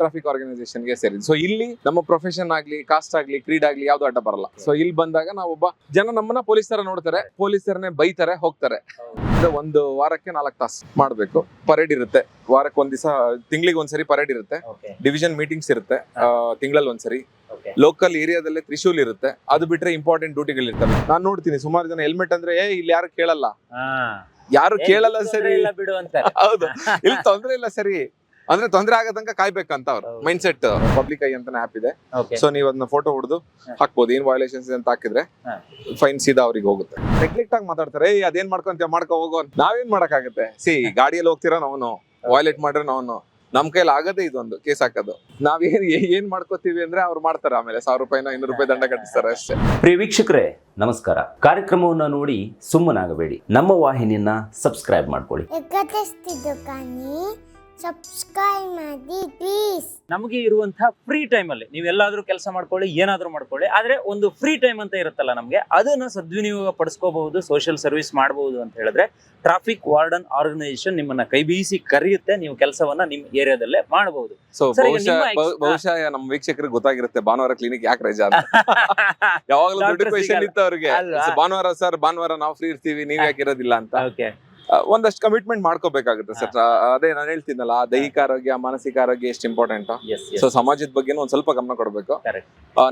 Traffic ಆರ್ಗನೈಸೇಷನ್ಗೆ ಸೇರಿದ್ದು. So ಇಲ್ಲಿ ನಮ್ಮ ಪ್ರೊಫೆಷನ್ ಆಗ್ಲಿ ಕಾಸ್ಟ್ ಆಗ್ಲಿ ಕ್ರೀಡ್ ಆಗ್ಲಿ ಯಾವ್ದು ಅಡ್ಡ ಬರಲ್ಲ. ಸೊ ಇಲ್ಲಿ ಬಂದಾಗ ನಾವೊಬ್ಬ ಜನ ನಮ್ಮನ್ನ ಪೊಲೀಸ್ ತರ ನೋಡ್ತಾರೆ. ಪೊಲೀಸರನ್ನೇ ಬೈತಾರೆ ಹೋಗ್ತಾರೆ. ಒಂದು ವಾರಕ್ಕೆ ನಾಲ್ಕು ತಾಸು ಮಾಡ್ಬೇಕು. ಪರೇಡ್ ಇರುತ್ತೆ. ವಾರಕ್ಕೆ ಒಂದ್ ದಿವಸ ತಿಂಗಳಿಗೆ ಒಂದ್ಸರಿ ಪರೇಡ್ ಇರುತ್ತೆ. ಡಿವಿಷನ್ ಮೀಟಿಂಗ್ಸ್ ಇರುತ್ತೆ. ತಿಂಗಳಲ್ಲಿ ಒಂದ್ಸರಿ. ಲೋಕಲ್ ಏರಿಯಾದಲ್ಲೇ ತ್ರಿಶೂಲ್ ಇರುತ್ತೆ. ಅದು ಬಿಟ್ರೆ ಇಂಪಾರ್ಟೆಂಟ್ ಡ್ಯೂಟಿಗಳು ಇರ್ತವೆ. ನಾನು ನೋಡ್ತೀನಿ ಸುಮಾರು ಜನ ಹೆಲ್ಮೆಟ್ ಅಂದ್ರೆ ಏ ಇಲ್ಲಿ ಯಾರು ಕೇಳಲ್ಲ? ಯಾರು ಕೇಳಲ್ಲ ಸರಿ. ಇಲ್ಲ ಬಿಡು ಅಂತಾರೆ. ಹೌದು. ಇಲ್ಲಿ ತೊಂದ್ರೆ ಇಲ್ಲ ಸರಿ. ಅಂದ್ರೆ ತೊಂದ್ರೆ ಆಗದಂಗ ಕಾಯ್ಬೇಕಂತ ಅವ್ರು. ಮೈಂಡ್ ಸೆಟ್ ಪಬ್ಲಿಕ್ ಐ ಅಂತಾನೆ ಆಪ್ ಇದೆ. ಸೊ ನೀವು ಅದನ್ನ ಫೋಟೋ ಹೊಡೆದು ಹಾಕ್ಬೋದು. ಏನ್ ವಯೋಲೇಷನ್ಸ್ ಅಂತ ಹಾಕಿದ್ರೆ ಫೈನ್ ಸೀದಾ ಅವ್ರಿಗೆ ಹೋಗುತ್ತೆ. ನೆಗ್ಲೆಕ್ಟ್ ಆಗಿ ಮಾತಾಡ್ತಾರೆ ಏ ಅದೇನ್ ಮಾಡ್ಕೊಂತ ಮಾಡ್ಕೊ ಹೋಗೋ ಅಂತ. ನಾವೇನ್ ಮಾಡಕ್ಕಾಗತ್ತೆ? ಸಿ ಗಾಡಿಯಲ್ಲಿ ಹೋಗ್ತೀರಾ ನಾವು ವಾಯ್ಲೇಟ್ ಮಾಡ್ರೆ ನಾವು ನಮ್ ಕೈಲಿ ಆಗದೆ ಇದೊಂದು ಕೇಸ್ ಹಾಕೋದು. ನಾವೇನ್ ಏನ್ ಏನ್ ಮಾಡ್ಕೋತೀವಿ ಅಂದ್ರೆ ಅವ್ರು ಮಾಡ್ತಾರೆ ಆಮೇಲೆ ಸಾವಿರ ರೂಪಾಯಿನ ಐನೂರು ರೂಪಾಯಿ ದಂಡ ಕಟ್ಟಿಸ್ತಾರೆ ಅಷ್ಟೇ. ಪ್ರಿಯ ವೀಕ್ಷಕರೇ ನಮಸ್ಕಾರ. ಕಾರ್ಯಕ್ರಮವನ್ನ ನೋಡಿ ಸುಮ್ಮನಾಗಬೇಡಿ. ನಮ್ಮ ವಾಹಿನಿಯನ್ನ ಸಬ್ಸ್ಕ್ರೈಬ್ ಮಾಡ್ಕೊಳ್ಳಿ. ಸಬ್ಸ್ಕ್ರೈಬ್ ಮಾಡಿ ಪ್ಲೀಸ್ ನಮಗೆ ಇರುವಂತಹ ಫ್ರೀ ಟೈಮ್ ಅಲ್ಲಿ ನೀವೆಲ್ಲಾದ್ರೂ ಕೆಲಸ ಮಾಡ್ಕೊಳ್ಳಿ ಏನಾದ್ರೂ ಮಾಡ್ಕೊಳ್ಳಿ ಆದ್ರೆ ಒಂದು ಫ್ರೀ ಟೈಮ್ ಅಂತ ಇರುತ್ತಲ್ಲ ನಮಗೆ ಅದನ್ನ ಸದ್ವಿನಿಯೋಗ ಪಡಿಸ್ಕೋಬಹುದು ಸೋಷಿಯಲ್ ಸರ್ವಿಸ್ ಮಾಡಬಹುದು ಅಂತ ಹೇಳಿದ್ರೆ ಟ್ರಾಫಿಕ್ ವಾರ್ಡನ್ ಆರ್ಗನೈಸೇಷನ್ ನಿಮ್ಮನ್ನ ಕೈ ಬೀಸಿ ಕರೆಯುತ್ತೆ ನೀವು ಕೆಲಸವನ್ನ ನಿಮ್ಮ ಏರಿಯಾದಲ್ಲೇ ಮಾಡಬಹುದು. ಸೊ ಸರ್, ಈಗ ಬಹುಶಃ ನಿಮ್ಮ ex- ಬಹುಶಃ ನಮ್ಮ ವೀಕ್ಷಕರಿಗೆ ಗೊತ್ತಾಗಿರುತ್ತೆ ಭಾನುವಾರ ಕ್ಲಿನಿಕ್ ಯಾಕೆ ರಜಾ ಅಂತ. ಯಾವಾಗಲೂ ದೊಡ್ಡ Doctor ಕ್ವೆಶನ್ ಸಿಗಲ್ಲ. ಇತ್ತು ಅವ್ರಿಗೆ ಅಲ್ವಾ? ಭಾನುವಾರ ಸರ್ ಭಾನುವಾರ ನಾವು ಫ್ರೀ ಇರ್ತೀವಿ ನೀವ್ ಯಾಕೆ ಇರೋದಿಲ್ಲ ಅಂತ. ಒಂದಷ್ಟು ಕಮಿಟ್ಮೆಂಟ್ ಮಾಡ್ಕೋಬೇಕಾಗುತ್ತೆ ಸರ್. ಅದೇ ನಾನು ಹೇಳ್ತೀನಲ್ಲ ಆ ದೈಹಿಕ ಆರೋಗ್ಯ ಮಾನಸಿಕ ಆರೋಗ್ಯ ಎಷ್ಟು ಇಂಪಾರ್ಟೆಂಟ್ ಸೊ ಸಮಾಜದ ಬಗ್ಗೆ ಒಂದ್ ಸ್ವಲ್ಪ ಗಮನ ಕೊಡ್ಬೇಕು.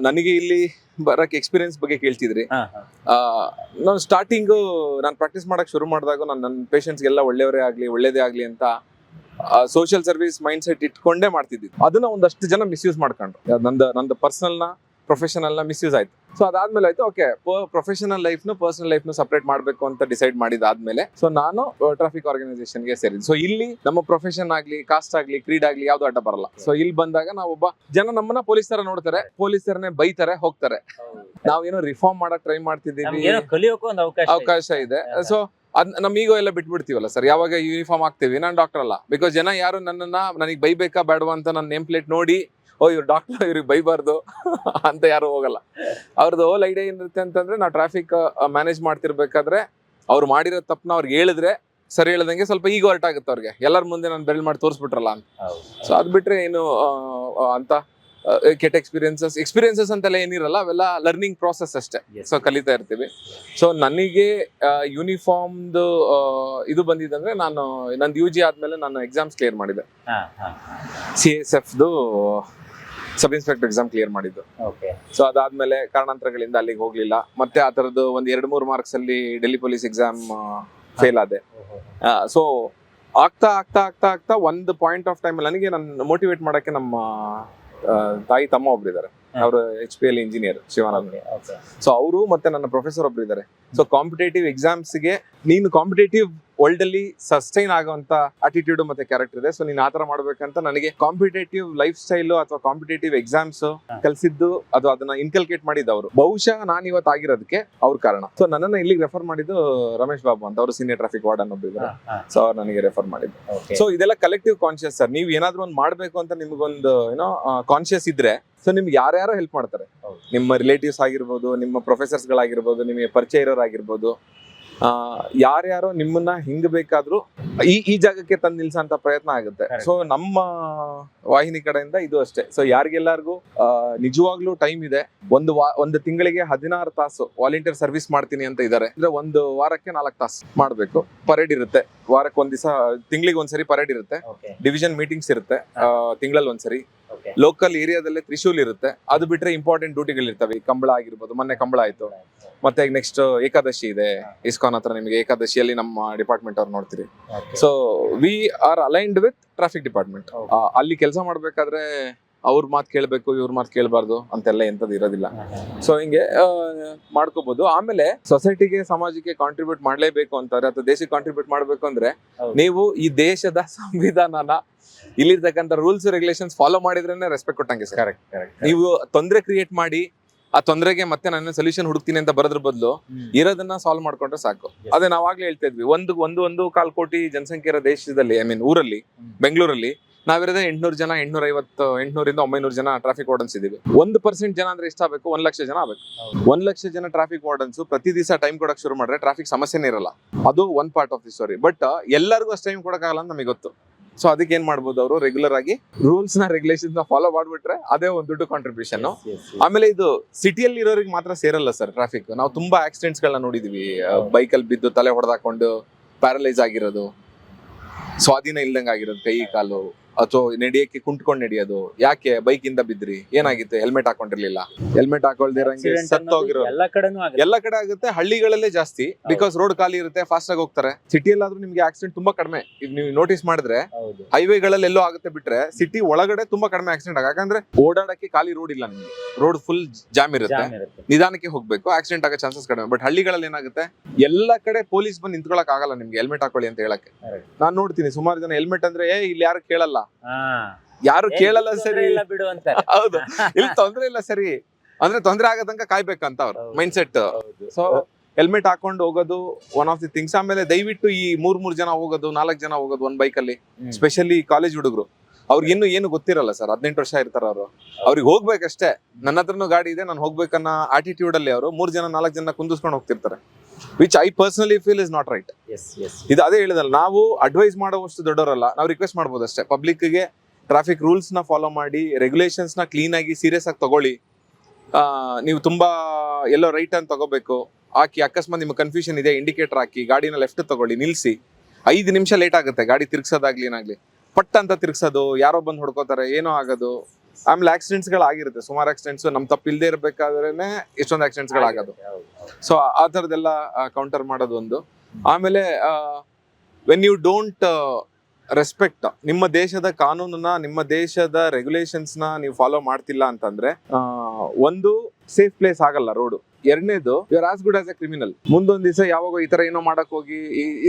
ನನಗೆ ಇಲ್ಲಿ ಬರಕ್ ಎಕ್ಸ್ಪೀರಿಯನ್ಸ್ ಬಗ್ಗೆ ಕೇಳ್ತಿದ್ರಿ. ನಾನು ಸ್ಟಾರ್ಟಿಂಗು ನಾನು ಪ್ರಾಕ್ಟೀಸ್ ಮಾಡಕ್ ಶುರು ಮಾಡಿದಾಗ ನಾನು ನನ್ನ ಪೇಷಂಟ್ಸ್ಗೆಲ್ಲ ಒಳ್ಳೆಯವರೇ ಆಗ್ಲಿ ಒಳ್ಳೇದೇ ಆಗ್ಲಿ ಅಂತ ಸೋಷಿಯಲ್ ಸರ್ವಿಸ್ ಮೈಂಡ್ ಸೆಟ್ ಇಟ್ಕೊಂಡೇ ಮಾಡ್ತಿದ್ವಿ ಅದನ್ನ ಒಂದಷ್ಟು ಜನ ಮಿಸ್ಯೂಸ್ ಮಾಡ್ಕೊಂಡ್ರು. ನಂದು ನಂದು ಪರ್ಸನಲ್ ನ ಪ್ರೊಫೆಷನಲ್ನ ಮಿಸ್ಯೂಸ್ ಆಯ್ತು. ಸೊ ಅದಾದ್ಮೇಲೆ ಆಯ್ತು ಓಕೆ ಪ್ರೊಫೆಷನಲ್ ಲೈಫ್ ನು ಪರ್ಸನಲ್ ಲೈಫ್ ಸಪ್ರೇಟ್ ಸಪರೇಟ್ ಮಾಡಬೇಕು ಅಂತ ಡಿಸೈಡ್ ಮಾಡಿದಾದ್ಮೇಲೆ ಸೊ ನಾನು ಟ್ರಾಫಿಕ್ ಆರ್ಗನೈಸೇಷನ್ಗೆ ಸೇರಿದ್ದು. ಸೊ ಇಲ್ಲಿ ನಮ್ಮ ಪ್ರೊಫೆಷನ್ ಆಗ್ಲಿ ಕಾಸ್ಟ್ ಆಗ್ಲಿ ಕ್ರೀಡ್ ಆಗಲಿ ಯಾವ್ದು ಅಡ್ಡ ಬರಲ್ಲ. ಸೊ ಇಲ್ಲಿ ಬಂದಾಗ ನಾವೊಬ್ಬ ಜನ ನಮ್ಮನ್ನ ಪೊಲೀಸ್ ತರ ನೋಡ್ತಾರೆ ಪೊಲೀಸ್ ತರನೇ ಬೈತಾರೆ ಹೋಗ್ತಾರೆ. ನಾವೇನೋ ರಿಫಾರ್ಮ್ ಮಾಡಕ್ ಟ್ರೈ ಮಾಡ್ತಿದ್ದೀವಿ. ಅವಕಾಶ ಇದೆ. ಸೊ ಅದ್ ನಮ್ ಈಗ ಎಲ್ಲ ಬಿಟ್ಬಿಡ್ತೀವಲ್ಲ ಸರ್ ಯಾವಾಗ ಯೂನಿಫಾರ್ಮ್ ಹಾಕ್ತಿವಿ? ನಾನು ಡಾಕ್ಟರ್ ಅಲ್ಲ. ಬಿಕಾಸ್ ಜನ ಯಾರು ನನ್ನನ್ನ ನನಗೆ ಬೈಬೇಕಾ ಬೇಡವಾ ಅಂತ ನನ್ನ ನೇಮ್ ಪ್ಲೇಟ್ ನೋಡಿ ಓ ಇವ್ರು ಡಾಕ್ಟರ್ ಇವ್ರಿಗೆ ಬೈಬಾರ್ದು ಅಂತ ಯಾರು ಹೋಗಲ್ಲ. ಅವ್ರದ್ದು ಓಲ್ ಐಡಿಯಾ ಏನಿರುತ್ತೆ ಅಂತಂದ್ರೆ ನಾವು ಟ್ರಾಫಿಕ್ ಮ್ಯಾನೇಜ್ ಮಾಡ್ತಿರ್ಬೇಕಾದ್ರೆ ಅವ್ರು ಮಾಡಿರೋ ತಪ್ಪನ ಅವ್ರಿಗೆ ಹೇಳಿದ್ರೆ ಸರಿ ಹೇಳ್ದಂಗೆ ಸ್ವಲ್ಪ ಈಗ ಹೊರ್ಟ್ ಆಗುತ್ತೆ ಅವ್ರಿಗೆ. ಎಲ್ಲರ ಮುಂದೆ ನಾನು ಬೆರಳು ಮಾಡಿ ತೋರಿಸ್ಬಿಟ್ರಲ್ಲ ಅಂತ. ಸೊ ಅದು ಬಿಟ್ರೆ ಏನು ಅಂತ ಕೆಟ್ಟ ಎಕ್ಸ್ಪೀರಿಯನ್ಸಸ್ ಎಕ್ಸ್ಪೀರಿಯನ್ಸಸ್ ಅಂತೆಲ್ಲ ಏನಿರಲ್ಲ ಅವೆಲ್ಲ ಲರ್ನಿಂಗ್ ಪ್ರಾಸೆಸ್ ಅಷ್ಟೇ. ಸೊ ಕಲಿತಾ ಇರ್ತೀವಿ. ಸೊ ನನಗೆ ಯೂನಿಫಾರ್ಮ್ದು ಇದು ಬಂದಿದ್ದಂದ್ರೆ ನಾನು ನಂದು ಯು ಜಿ ಆದ್ಮೇಲೆ ನಾನು ಎಕ್ಸಾಮ್ಸ್ ಕ್ಲಿಯರ್ ಮಾಡಿದೆ. ಸಿ ಎಸ್ ಎಫ್ದು ಸಬ್ ಇನ್ಸ್ಪೆಕ್ಟರ್ ಎಕ್ಸಾಮ್ ಕ್ಲಿಯರ್ ಮಾಡಿದ್ದು. ಸೊ ಅದಾದ್ಮೇಲೆ ಕಾರಣಾಂತರಗಳಿಂದ ಅಲ್ಲಿಗೆ ಹೋಗ್ಲಿಲ್ಲ. ಮತ್ತೆ ಆ ತರದ್ದು ಒಂದ್ ಎರಡ್ ಮೂರು ಮಾರ್ಕ್ಸ್ ಅಲ್ಲಿ ಡೆಲ್ಲಿ ಪೊಲೀಸ್ ಎಕ್ಸಾಮ್ ಫೇಲ್ ಆದೆ. ಸೊ ಆಗ್ತಾ ಆಗ್ತಾ ಆಗ್ತಾ ಆಗ್ತಾ ಒಂದು ಪಾಯಿಂಟ್ ಆಫ್ ಟೈಮ್ ನನಗೆ ನನ್ನ ಮೋಟಿವೇಟ್ ಮಾಡಕ್ಕೆ ನಮ್ಮ ತಾಯಿ ತಮ್ಮ ಒಬ್ರಿದ್ದಾರೆ ಅವರು H P L engineer Shivanand okay so ಅವರು ಮತ್ತೆ ನನ್ನ ಪ್ರೊಫೆಸರ್ ಒಬ್ರು ಇದ್ದಾರೆ ಸೊ ಕಾಂಪಿಟೇಟಿವ್ ಎಕ್ಸಾಮ್ಸ್ಗೆ ನೀನು ಕಾಂಪಿಟೇಟಿವ್ ವರ್ಲ್ಡ್ ಅಲ್ಲಿ ಸಸ್ಟೈನ್ ಆಗುವಂತ ಅಟಿಟ್ಯೂಡ್ ಮತ್ತೆ ಕ್ಯಾರೆಕ್ಟರ್ ಇದೆ. ಸೊ ನೀನ್ ಆತರ ಮಾಡ್ಬೇಕಂತ ನನಗೆ ಕಾಂಪಿಟೇಟಿವ್ ಲೈಫ್ ಸ್ಟೈಲ್ ಅಥವಾ ಕಾಂಪಿಟೇಟಿವ್ ಎಕ್ಸಾಮ್ಸ್ ಕಲ್ಸಿದ್ದು ಅದು ಅದನ್ನ ಇನ್ಕಲ್ಕೇಟ್ ಮಾಡಿದ್ದು ಅವರು. ಬಹುಶಃ ನಾನು ಇವತ್ತು ಆಗಿರೋದಕ್ಕೆ ಅವ್ರ ಕಾರಣ. ಸೊ ನನ್ನನ್ನ ಇಲ್ಲಿಗೆ ರೆಫರ್ ಮಾಡಿದ್ದು ರಮೇಶ್ ಬಾಬು ಅಂತ. ಅವರು ಸೀನಿಯರ್ ಟ್ರಾಫಿಕ್ ವಾರ್ಡ್ ಇದ್ದಾರೆ. ಸೊ ಅವ್ರು ನನಗೆ ರೆಫರ್ ಮಾಡಿದ್ದು. ಸೊ ಇದೆಲ್ಲ ಕಲೆಕ್ಟಿವ್ ಕಾನ್ಶಿಯಸ್ ಸರ್. ನೀವು ಏನಾದ್ರೂ ಒಂದು ಮಾಡ್ಬೇಕು ಅಂತ ನಿಮ್ಗೊಂದು ಏನೋ ಕಾನ್ಶಿಯಸ್ ಇದ್ರೆ ಸೊ ನಿಮ್ಗೆ ಯಾರ್ಯಾರೋ ಹೆಲ್ಪ್ ಮಾಡ್ತಾರೆ. ನಿಮ್ಮ ರಿಲೇಟಿವ್ಸ್ ಆಗಿರ್ಬೋದು ನಿಮ್ಮ ಪ್ರೊಫೆಸರ್ಸ್ ಗಳಾಗಿರ್ಬೋದು ನಿಮಗೆ ಪರಿಚಯ ಇರೋರಾಗಿರ್ಬೋದು. ಯಾರ್ಯಾರೋ ನಿಮ್ಮನ್ನ ಹಿಂಗ್ ಬೇಕಾದ್ರೂ ಈ ಈ ಜಾಗಕ್ಕೆ ತಂದು ನಿಲ್ಸಂತ ಪ್ರಯತ್ನ ಆಗುತ್ತೆ. ಸೊ ನಮ್ಮ ವಾಹಿನಿ ಕಡೆಯಿಂದ ಇದು ಅಷ್ಟೇ. ಸೊ ಯಾರಿಗೆಲ್ಲರಿಗೂ ಆ, ನಿಜವಾಗ್ಲೂ ಟೈಮ್ ಇದೆ. ಒಂದು ವಾ ಒಂದು ತಿಂಗಳಿಗೆ ಹದಿನಾರು ತಾಸು ವಾಲಂಟಿಯರ್ ಸರ್ವಿಸ್ ಮಾಡ್ತೀನಿ ಅಂತ ಇದ್ದಾರೆ ಅಂದ್ರೆ ಒಂದು ವಾರಕ್ಕೆ ನಾಲ್ಕು ತಾಸು ಮಾಡ್ಬೇಕು. ಪರೇಡ್ ಇರುತ್ತೆ. ವಾರಕ್ಕೆ ಒಂದ್ ದಿವಸ ತಿಂಗಳಿಗೆ ಒಂದ್ಸರಿ ಪರೇಡ್ ಇರುತ್ತೆ ಡಿವಿಷನ್ ಮೀಟಿಂಗ್ಸ್ ಇರುತ್ತೆ. ತಿಂಗಳಲ್ಲಿ ಒಂದ್ಸರಿ ಲೋಕಲ್ ಏರಿಯಾದಲ್ಲೇ ತ್ರಿಶೂಲ್ ಇರುತ್ತೆ. ಅದು ಬಿಟ್ರೆ ಇಂಪಾರ್ಟೆಂಟ್ ಡ್ಯೂಟಿಗಳಿರ್ತವೆ. ಈ ಕಂಬಳ ಆಗಿರ್ಬೋದು ಮೊನ್ನೆ ಕಂಬಳ ಆಯ್ತು. ಮತ್ತೆ ನೆಕ್ಸ್ಟ್ ಏಕಾದಶಿ ಇದೆ. ಇಸ್ಕಾನ್ ಹತ್ರ ನಿಮಗೆ ಏಕಾದಶಿಯಲ್ಲಿ ನಮ್ಮ ಡಿಪಾರ್ಟ್ಮೆಂಟ್ ಅವ್ರು ನೋಡ್ತೀರಿ. So we are aligned with traffic department ಅಲ್ಲಿ ಕೆಲಸ ಮಾಡ್ಬೇಕಾದ್ರೆ ಅವ್ರ ಮಾತು ಕೇಳಬೇಕು ಇವ್ರ ಮಾತು ಕೇಳಬಾರ್ದು ಅಂತೆಲ್ಲ ಎಂಥದ್ದು ಇರೋದಿಲ್ಲ. ಸೊ ಹಿಂಗೆ ಮಾಡ್ಕೋಬಹುದು ಆಮೇಲೆ ಸೊಸೈಟಿಗೆ ಸಮಾಜಕ್ಕೆ ಕಾಂಟ್ರಿಬ್ಯೂಟ್ ಮಾಡಲೇಬೇಕು ಅಂತಾರೆ ಅಥವಾ ದೇಶಕ್ಕೆ ಕಾಂಟ್ರಿಬ್ಯೂಟ್ ಮಾಡಬೇಕು ಅಂದ್ರೆ ನೀವು ಈ ದೇಶದ ಸಂವಿಧಾನನ ಇಲ್ಲಿರ್ತಕ್ಕಂಥ ರೂಲ್ಸ್ ರೆಗ್ಯುಲೇಷನ್ಸ್ ಫಾಲೋ ಮಾಡಿದ್ರೇನೆ ರೆಸ್ಪೆಕ್ಟ್ ಕೊಟ್ಟಂಗೆ ಸರ್. ಕರೆಕ್ಟ್ ಕರೆಕ್ಟ್ ನೀವು ತೊಂದರೆ ಕ್ರಿಯೇಟ್ ಮಾಡಿ ಆ ತೊಂದರೆಗೆ ಮತ್ತೆ ನಾನು ಸೊಲ್ಯೂಷನ್ ಹುಡುಕ್ತೀನಿ ಅಂತ ಬರೋದ್ರ ಬದಲು ಇರೋದನ್ನ ಸಾಲ್ವ್ ಮಾಡ್ಕೊಂಡ್ರೆ ಸಾಕು. ಅದೇ ನಾವಾಗ್ಲೇ ಹೇಳ್ತಾ ಇದ್ವಿ. ಒಂದು ಒಂದು ಒಂದು ಕಾಲ್ ಕೋಟಿ ಜನಸಂಖ್ಯೆ ಇರೋ ದೇಶದಲ್ಲಿ ಐ ಮೀನ್ ಊರಲ್ಲಿ ಬೆಂಗಳೂರಲ್ಲಿ ನಾವಿರೋದೇ ಎಂಟ್ನೂರು ಜನ ಎಂಟ್ನೂರ ಐವತ್ತು ಎಂಟ್ನೂರಿಂದ ಒಂಬೈನೂರು ಜನ ಟ್ರಾಫಿಕ್ ವಾರ್ಡನ್ಸ್ ಇದೀವಿ ಒಂದು ಪರ್ಸೆಂಟ್ ಜನ ಅಂದ್ರೆ ಎಷ್ಟಾಗಬೇಕು ಒಂದ್ ಲಕ್ಷ ಜನ ಆಗಬೇಕು. ಒಂದ್ ಲಕ್ಷ ಜನ ಟ್ರಾಫಿಕ್ ವಾರ್ಡನ್ಸ್ ಪ್ರತಿ ದಿವಸ ಟೈಮ್ ಕೊಡಕ್ ಶುರು ಮಾಡ್ರೆ ಟ್ರಾಫಿಕ್ ಸಮಸ್ಯೆನೇ ಇರಲ್ಲ. ಅದು one part of the story but ಎಲ್ಲರಿಗೂ ಅಷ್ಟು ಟೈಮ್ ಕೊಡಕ್ಕಾಗಲ್ಲ ಅಂತ ನಮಗೆ ಗೊತ್ತು. ಸೊ ಅದಕ್ಕೆ ಏನ್ ಮಾಡ್ಬೋದು ಅವರು? ರೆಗ್ಯುಲರ್ ಆಗಿ ರೂಲ್ಸ್ನ ರೆಗ್ಯುಲೇಷನ್ನ ಫಾಲೋ ಮಾಡ್ಬಿಟ್ರೆ ಅದೇ ಒಂದು ದುಡ್ಡು ಕಾಂಟ್ರಿಬ್ಯೂಷನ್ ಆಮೇಲೆ ಇದು ಸಿಟಿಯಲ್ಲಿ ಇರೋರಿಗೆ ಮಾತ್ರ ಸೇರಲ್ಲ ಸರ್ ಟ್ರಾಫಿಕ್ ನಾವು ತುಂಬಾ ಆಕ್ಸಿಡೆಂಟ್ಸ್ ಗಳನ್ನ ನೋಡಿದೀವಿ. ಅಲ್ಲಿ ಬಿದ್ದು ತಲೆ ಹೊಡೆದಾಕೊಂಡು ಪ್ಯಾರಲೈಸ್ ಆಗಿರೋದು. ಸ್ವಾಧೀನ ಇಲ್ದಂಗೆ ಆಗಿರೋದು ಕೈ ಕಾಲು. ಅಥವಾ ನಡಿಯಕ್ಕೆ ಕುಂಟ್ಕೊಂಡ್ ನಡೆಯೋದು ಯಾಕೆ? ಬೈಕ್ ಇಂದ ಬಿದ್ರಿ. ಏನಾಗಿತ್ತು? ಹೆಲ್ಮೆಟ್ ಹಾಕೊಂಡಿರ್ಲಿಲ್ಲ. ಹೆಲ್ಮೆಟ್ ಹಾಕೊಳ್ದಿರಂಗೆ ಸತ್ತೋಗಿರೋ ಎಲ್ಲ ಕಡೆನೂ ಆಗುತ್ತೆ. ಎಲ್ಲ ಕಡೆ ಆಗುತ್ತೆ. ಹಳ್ಳಿಗಳಲ್ಲೇ ಜಾಸ್ತಿ. ಬಿಕಾಸ್ ರೋಡ್ ಖಾಲಿ ಇರುತ್ತೆ ಫಾಸ್ಟ್ ಆಗಿ ಹೋಗ್ತಾರೆ. ಸಿಟಿಯಲ್ಲಾದ್ರೂ ನಿಮ್ಗೆ ಆಕ್ಸಿಡೆಂಟ್ ತುಂಬಾ ಕಡಿಮೆ. ಈಗ ನೀವು ನೋಟಿಸ್ ಮಾಡಿದ್ರೆ ಹೈವೇಗಳಲ್ಲಿ ಎಲ್ಲೋ ಆಗುತ್ತೆ ಬಿಟ್ರೆ ಸಿಟಿ ಒಳಗಡೆ ತುಂಬಾ ಕಡಿಮೆ ಆಕ್ಸಿಡೆಂಟ್ ಆಗ ಯಾಕಂದ್ರೆ ಓಡಾಡಕ್ಕೆ ಖಾಲಿ ರೋಡ್ ಇಲ್ಲ ನಿಮ್ಗೆ. ರೋಡ್ ಫುಲ್ ಜಾಮ್ ಇರುತ್ತೆ. ನಿಧಾನಕ್ಕೆ ಹೋಗ್ಬೇಕು. ಆಕ್ಸಿಡೆಂಟ್ ಆಗೋ ಚಾನ್ಸಸ್ ಕಡಿಮೆ. ಬಟ್ ಹಳ್ಳಿಗಳಲ್ಲಿ ಏನಾಗುತ್ತೆ? ಎಲ್ಲ ಕಡೆ ಪೊಲೀಸ್ ಬಂದು ನಿಂತ್ಕೊಳಕ್ ಆಗಲ್ಲ ನಿಮ್ಗೆ. ಹೆಲ್ಮೆಟ್ ಹಾಕೊಳ್ಳಿ ಅಂತ ಹೇಳಕ್ಕೆ. ನಾನು ನೋಡ್ತೀನಿ. ಸುಮಾರು ಜನ ಹೆಲ್ಮೆಟ್ ಅಂದ್ರೆ ಏ ಇಲ್ಲಿ ಯಾರು ಕೇಳಲ್ಲ. ಯಾರು ಕೇಳಲ್ಲ ಸರಿ. ಇಲ್ಲ ಬಿಡು ಅಂತ. ಹೌದು. ಇಲ್ಲಿ ತೊಂದ್ರೆ ಇಲ್ಲ ಸರಿ. ಅಂದ್ರೆ ತೊಂದ್ರೆ ಆಗದಂಗ ಕಾಯ್ಬೇಕಂತ ಅವ್ರ ಮೈಂಡ್ ಸೆಟ್ ಸೊ ಹೆಲ್ಮೆಟ್ ಹಾಕೊಂಡು ಹೋಗೋದು ಒನ್ ಆಫ್ ದಿ ಥಿಂಗ್ಸ್ ಆಮೇಲೆ ದಯವಿಟ್ಟು ಈ ಮೂರ್ ಮೂರ್ ಜನ ಹೋಗೋದು ನಾಲ್ಕು ಜನ ಹೋಗೋದು ಒಂದ್ ಬೈಕ್ ಅಲ್ಲಿ ಸ್ಪೆಷಲಿ ಕಾಲೇಜ್ ಹುಡುಗರು. ಅವ್ರಿಗೆ ಇನ್ನು ಏನು ಗೊತ್ತಿರಲ್ಲ ಸರ್ ಹದಿನೆಂಟು ವರ್ಷ ಇರ್ತಾರ ಅವರು. ಅವ್ರಿಗೆ ಹೋಗ್ಬೇಕಷ್ಟೇ. ನನ್ನ ಹತ್ರನೂ ಗಾಡಿ ಇದೆ ನಾನು ಹೋಗ್ಬೇಕನ್ನ ಆಟಿಟ್ಯೂಡ್ ಅಲ್ಲಿ ಅವರು. ಮೂರ್ ಜನ ನಾಲ್ಕು ಜನ ಕುಂದಿಸ್ಕೊಂಡು ಹೋಗ್ತಿರ್ತಾರೆ. Which I personally feel is not right ಇದು ಅದೇ ಹೇಳಿದಲ್ಲ ನಾವು ಅಡ್ವೈಸ್ ಮಾಡುವಷ್ಟು ದೊಡ್ಡವರಲ್ಲ ನಾವು ರಿಕ್ವೆಸ್ಟ್ ಮಾಡ್ಬೋದು ಅಷ್ಟೇ. ಪಬ್ಲಿಕ್ಗೆ ಟ್ರಾಫಿಕ್ ರೂಲ್ಸ್ನ ಫಾಲೋ ಮಾಡಿ ರೆಗ್ಯುಲೇಷನ್ಸ್ನ ನ ಕ್ಲೀನ್ ಆಗಿ ಸೀರಿಯಸ್ ಆಗಿ ತಗೊಳ್ಳಿ. ನೀವು ತುಂಬಾ ಎಲ್ಲೋ ರೈಟ್ ಅಂತ ತಗೋಬೇಕು. ಹಾಕಿ ಅಕಸ್ಮಾತ್ ನಿಮ್ಗೆ ಕನ್ಫ್ಯೂಷನ್ ಇದೆ ಇಂಡಿಕೇಟರ್ ಹಾಕಿ ಗಾಡಿನ ಲೆಫ್ಟ್ ತಗೊಳ್ಳಿ ನಿಲ್ಸಿ. ಐದು ನಿಮಿಷ ಲೇಟ್ ಆಗುತ್ತೆ ಗಾಡಿ ತಿರ್ಗ್ಸೋದಾಗ್ಲಿ ಏನಾಗ್ಲಿ. ಪಟ್ ಅಂತ ತಿರ್ಗ್ಸೋದು ಯಾರೋ ಬಂದು ಹೊಡ್ಕೋತಾರೆ ಏನೋ ಆಗೋದು. ಆಮೇಲೆ ಆಕ್ಸಿಡೆಂಟ್ಸ್ ಆಗಿರುತ್ತೆ. ಸುಮಾರು ಆಕ್ಸಿಡೆಂಟ್ಸ್ ನಮ್ ತಪ್ಪಿಲ್ದೇ ಇರಬೇಕಾದ್ರೆ ಇರ್ಬೇಕಾದ್ರೇನೆ ಇಷ್ಟೊಂದು ಆಕ್ಸಿಡೆಂಟ್ಸ್ಗಳು ಆಗೋದು. ಹೌದು, ಹೌದು. ಸೊ ಆ ಥರದ್ದೆಲ್ಲ ಕೌಂಟರ್ ಮಾಡೋದು ಒಂದು. ಆಮೇಲೆ ವೆನ್ ಯು ಡೋಂಟ್ ರೆಸ್ಪೆಕ್ಟ್ ನಿಮ್ಮ ದೇಶದ ಕಾನೂನನ್ನ ನಿಮ್ಮ ದೇಶದ ರೆಗ್ಯುಲೇಷನ್ಸ್ನ ನೀವು ಫಾಲೋ ಮಾಡ್ತಿಲ್ಲ ಅಂತಂದ್ರೆ ಒಂದು ಸೇಫ್ ಪ್ಲೇಸ್ ಆಗಲ್ಲ ರೋಡು ಎರಡನೇದು you are as good as a criminal ಮುಂದೊಂದ್ ದಿವಸ ಯಾವಾಗ ಈ ತರ ಏನೋ ಮಾಡಕ್ ಹೋಗಿ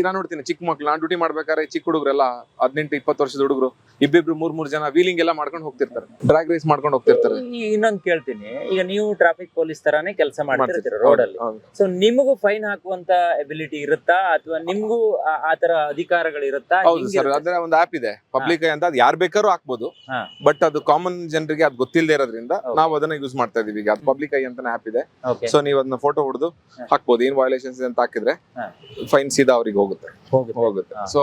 ನಾನು ನೋಡ್ತೀನಿ ಚಿಕ್ಕ ಮಕ್ಳು ನಾನು ಡ್ಯೂಟಿ ಮಾಡ್ಬೇಕಾದ್ರೆ ಚಿಕ್ಕ ಹುಡುಗರೆಲ್ಲ ಹದಿನೆಂಟು ಇಪ್ಪತ್ತು ವರ್ಷದ ಹುಡುಗರು ಇಬ್ಬಿಬ್ರು ಮೂರ್ ಮೂರ್ ಜನ ವೀಲಿಂಗ್ ಎಲ್ಲ ಮಾಡ್ಕೊಂಡು ಹೋಗ್ತಿರ್ತಾರೆ. ಡ್ರಾಗ್ ರೇಸ್ ಮಾಡ್ಕೊಂಡು ಹೋಗ್ತಿರ್ತಾರೆ. ಇನ್ನೊಂದು ಕೇಳ್ತೀನಿ ಈಗ ನೀವು ಟ್ರಾಫಿಕ್ ಪೊಲೀಸ್ ತರಾನೇ ಕೆಲಸ ಮಾಡ್ತಿರ್ತೀರ ರೋಡ್ ಅಲ್ಲಿ. ಸೊ ನಿಮಗೂ ಫೈನ್ ಹಾಕುವಂತ ಎಬಿಲಿಟಿ ಇರುತ್ತಾ? ಅಥವಾ ನಿಮ್ಗೂ ಆ- ಆ ತರ ಅಧಿಕಾರಗಳು ಇರುತ್ತಾ? ಹೌದು ಸರ್ ಅದರ ಒಂದು ಆಪ್ ಇದೆ ಪಬ್ಲಿಕ್ ಅಂತ ಅದು ಯಾರು ಬೇಕಾದ್ರೂ ಹಾಕ್ಬೋದು. ಬಟ್ ಅದು ಕಾಮನ್ ಜನರಿಗೆ ಅದು ಗೊತ್ತಿಲ್ಲದೆ ಇರೋದ್ರಿಂದ ನಾವು ಅದನ್ನ ಯೂಸ್ ಮಾಡ್ತಾ ಇದೀವಿ ಈಗ. ಅದು ಪಬ್ಲಿಕ್ ಐ ಅಂತ ಆಪ್ ಇದೆ Okay. ಸೊ ನೀವು ಅದನ್ನ ಫೋಟೋ ಹೊಡೆದು. ಹಾಕ್ಬೋದು ಏನ್ ವಯಲೇಷನ್ಸ್ ಅಂತ ಹಾಕಿದ್ರೆ ಹಾ. ಫೈನ್ ಸೀದಾ ಅವ್ರಿಗೆ ಹೋಗುತ್ತೆ ಹೋಗುತ್ತೆ. ಹೋಗುತ್ತೆ ಹಾ. ಸೊ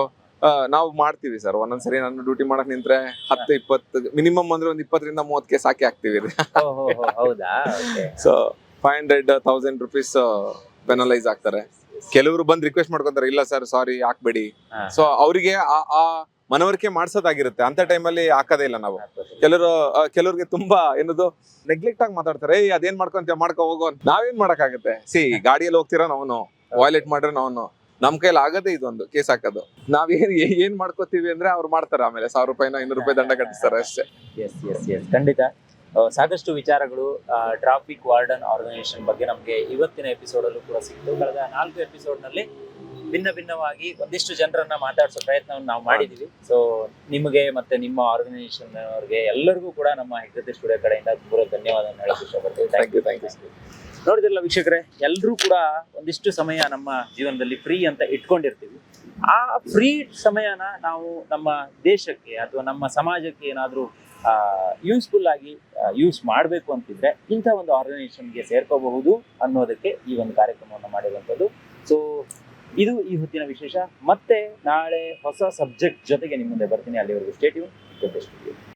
ನಾವು ಮಾಡ್ತೀವಿ ಸರ್ ಒಂದೊಂದ್ಸರಿ ನಾನು ಡ್ಯೂಟಿ ಮಾಡಕ್ ನಿಂತ್ರೆ ಹತ್ತು ಇಪ್ಪತ್ತು ಮಿನಿಮಮ್ ಅಂದ್ರೆ ಒಂದ್ ಇಪ್ಪತ್ತರಿಂದ ಮೂವತ್ತು ಕೇಸ್ ಹಾಕಿ ಹಾಕ್ತಿವಿ ಓ, ಹೋ, ಹೋ, ಹೌದಾ Okay. So five hundred thousand rupees penalise ಆಗ್ತಾರೆ ಕೆಲವರು ಬಂದ್ ರಿಕ್ವೆಸ್ಟ್ ಮಾಡ್ಕೊಂತಾರೆ ಇಲ್ಲ ಸರ್ ಸಾರಿ ಹಾಕ್ಬೇಡಿ ಹಾ. ಸೊ ಅವರಿಗೆ ಆ ಮನವರಿಕೆ ಮಾಡ್ಸೋದಾಗಿರುತ್ತೆ. ಅಂತ ಟೈಮಲ್ಲಿ ಹಾಕೋದೇ ಇಲ್ಲ ನಾವು. ಕೆಲವರು ಕೆಲವ್ರಿಗೆ ತುಂಬಾ ಏನದು ನೆಗ್ಲೆಕ್ಟ್ ಆಗಿ ಮಾತಾಡ್ತಾರೆ, ಏಯ್, ಅದೇನ್ ಮಾಡ್ಕೊಂತ ಮಾಡ್ಕೊ ಹೋಗೋ. ನಾವೇನ್ ಮಾಡಕ್ಕಾಗತ್ತೆ? ಸಿ, ಗಾಡಿಯಲ್ಲಿ ಹೋಗ್ತಿರೋ ನಾವು ವಾಯ್ಲೆಟ್ ಮಾಡ್ರೆ ನಾವು ನಮ್ ಕೈಲಿ ಆಗದೆ ಇದೊಂದು, ಕೇಸ್ ಹಾಕೋದು. ನಾವೇನ್ ಏನ್ ಮಾಡ್ಕೋತೀವಿ ಅಂದ್ರೆ ಅವ್ರು ಮಾಡ್ತಾರೆ ಆಮೇಲೆ ಸಾವಿರ ರೂಪಾಯಿನ ಇನ್ನೂರು ರೂಪಾಯಿ ದಂಡ ಕಟ್ಟಿಸ್ತಾರೆ ಅಷ್ಟೇ. ಖಂಡಿತ. ಸಾಕಷ್ಟು ವಿಚಾರಗಳು ಟ್ರಾಫಿಕ್ ವಾರ್ಡನ್ ಆರ್ಗನೈಸೇಷನ್ ಬಗ್ಗೆ ನಮಗೆ ಇವತ್ತಿನ ಎಪಿಸೋಡಲ್ಲೂ ಕೂಡ ಸಿಕ್ತು ಕಳೆದ ನಾಲ್ಕು ಎಪಿಸೋಡ್ನಲ್ಲಿ ಭಿನ್ನ ಭಿನ್ನವಾಗಿ ಒಂದಿಷ್ಟು ಜನರನ್ನ ಮಾತಾಡಿಸೋ ಪ್ರಯತ್ನವನ್ನು ನಾವು ಮಾಡಿದೀವಿ. ಸೊ ನಿಮಗೆ ಮತ್ತೆ ನಿಮ್ಮ ಆರ್ಗನೈಸೇಷನ್ ಅವರಿಗೆ ಎಲ್ಲರಿಗೂ ಕೂಡ ನಮ್ಮ ಹೆಗ್ಗತಿ ಸ್ಟುಡಿಯೋ ಕಡೆಯಿಂದ ಪೂರ ಧನ್ಯವಾದ ಹೇಳಕ್ ಇಷ್ಟಪಡ್ತೀವಿ ಥ್ಯಾಂಕ್ ಯು ಥ್ಯಾಂಕ್ ಯು ನೋಡಿದಿರಲ್ಲ ವೀಕ್ಷಕರೇ ಎಲ್ಲರೂ ಕೂಡ ಒಂದಿಷ್ಟು ಸಮಯ ನಮ್ಮ ಜೀವನದಲ್ಲಿ ಫ್ರೀ ಅಂತ ಇಟ್ಕೊಂಡಿರ್ತೀವಿ. ಆ ಫ್ರೀ ಸಮಯನ ನಾವು ನಮ್ಮ ದೇಶಕ್ಕೆ ಅಥವಾ ನಮ್ಮ ಸಮಾಜಕ್ಕೆ ಏನಾದರೂ ಯೂಸ್ಫುಲ್ ಆಗಿ ಯೂಸ್ ಮಾಡಬೇಕು ಅಂತಿದ್ರೆ ಇಂಥ ಒಂದು ಆರ್ಗನೈಸೇಷನ್ಗೆ ಸೇರ್ಕೋಬಹುದು ಅನ್ನೋದಕ್ಕೆ ಈ ಒಂದು ಕಾರ್ಯಕ್ರಮವನ್ನು ಮಾಡಿರುವಂಥದ್ದು. ಸೊ ಇದು ಈ ಹೊತ್ತಿನ ವಿಶೇಷ. ಮತ್ತೆ ನಾಳೆ ಹೊಸ ಸಬ್ಜೆಕ್ಟ್ ಜೊತೆಗೆ ನಿಮ್ಮ ಮುಂದೆ ಬರ್ತೀನಿ. ಅಲ್ಲಿವರೆಗೂ ಸ್ಟೇಟ್ಯೂನ್